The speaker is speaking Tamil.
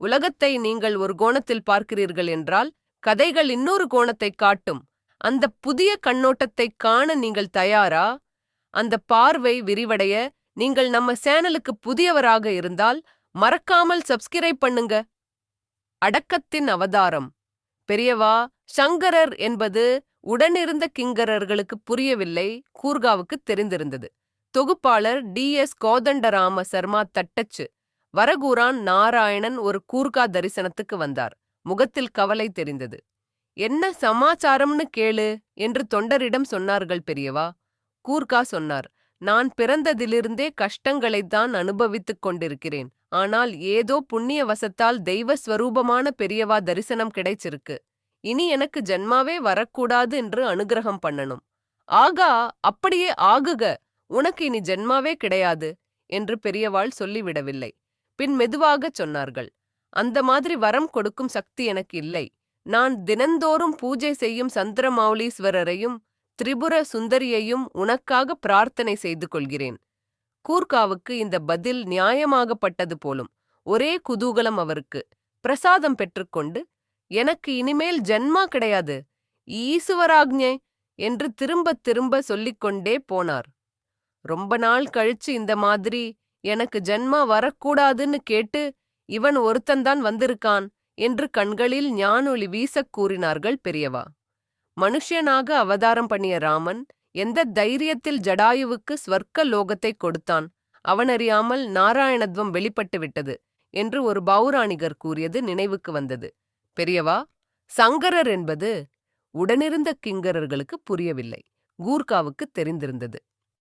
உலகத்தை நீங்கள் ஒரு கோணத்தில் பார்க்கிறீர்கள் என்றால் கதைகள் இன்னொரு கோணத்தை காட்டும். அந்த புதிய கண்ணோட்டத்தை காண நீங்கள் தயாரா? அந்த பார்வை விரிவடைய நீங்கள் நம்ம சேனலுக்கு புதியவராக இருந்தால் மறக்காமல் சப்ஸ்கிரைப் பண்ணுங்க. அடக்கத்தின் அவதாரம். பெரியவா சங்கரர் என்பது உடனிருந்த கிங்கரர்களுக்கு புரியவில்லை கூர்காவுக்கு தெரிந்திருந்தது. தொகுப்பாளர் டி எஸ் கோதண்டராம சர்மா தட்டச்சு. வரகூரான் நாராயணன் ஒரு கூர்கா தரிசனத்துக்கு வந்தார். முகத்தில் கவலை தெரிந்தது. என்ன சமாச்சாரம்னு கேளு என்று தொண்டரிடம் சொன்னார்கள் பெரியவா. கூர்கா சொன்னார் நான் பிறந்ததிலிருந்தே கஷ்டங்களைத்தான் அனுபவித்துக் கொண்டிருக்கிறேன். ஆனால் ஏதோ புண்ணிய வசத்தால் தெய்வ ஸ்வரூபமான பெரியவா தரிசனம் கிடைச்சிருக்கு. இனி எனக்கு ஜன்மாவே வரக்கூடாது என்று அனுகிரகம் பண்ணணும். ஆகா அப்படியே ஆகுக. உனக்கு இனி ஜென்மாவே கிடையாது என்று பெரியவாள் சொல்லிவிடவில்லை. பின் மெதுவாகச் சொன்னார்கள் அந்த மாதிரி வரம் கொடுக்கும் சக்தி எனக்கு இல்லை. நான் தினந்தோறும் பூஜை செய்யும் சந்திரமௌலீஸ்வரரையும் திரிபுர சுந்தரியையும் உனக்காக பிரார்த்தனை செய்து கொள்கிறேன். கூர்காவுக்கு இந்த பதில் நியாயமாகப்பட்டது போலும் ஒரே குதூகலம் அவருக்கு. பிரசாதம் பெற்றுக்கொண்டு எனக்கு இனிமேல் ஜன்மா கிடையாது. ஈசுவராக்ஞை! என்று திரும்பத் திரும்ப சொல்லிக்கொண்டே போனார். ரொம்ப நாள் கழிச்சு இந்த மாதிரி எனக்கு ஜன்மா வரக்கூடாதுன்னு கேட்டு இவன் ஒருத்தன்தான் வந்திருக்கான் என்று கண்களில் ஞானொளி வீசக் கூறினார்கள் பெரியவா. மனுஷனாக அவதாரம் பண்ணிய ராமன் எந்த தைரியத்தில் ஜடாயுவுக்கு ஸ்வர்க்க லோகத்தை கொடுத்தான் அவனறியாமல் நாராயணத்வம் வெளிப்பட்டுவிட்டது என்று ஒரு பௌராணிகர் கூறியது நினைவுக்கு வந்தது. பெரியவா சங்கரர் என்பது உடனிருந்த கிங்கரர்களுக்கு புரியவில்லை. கூர்காவுக்கு தெரிந்திருந்தது.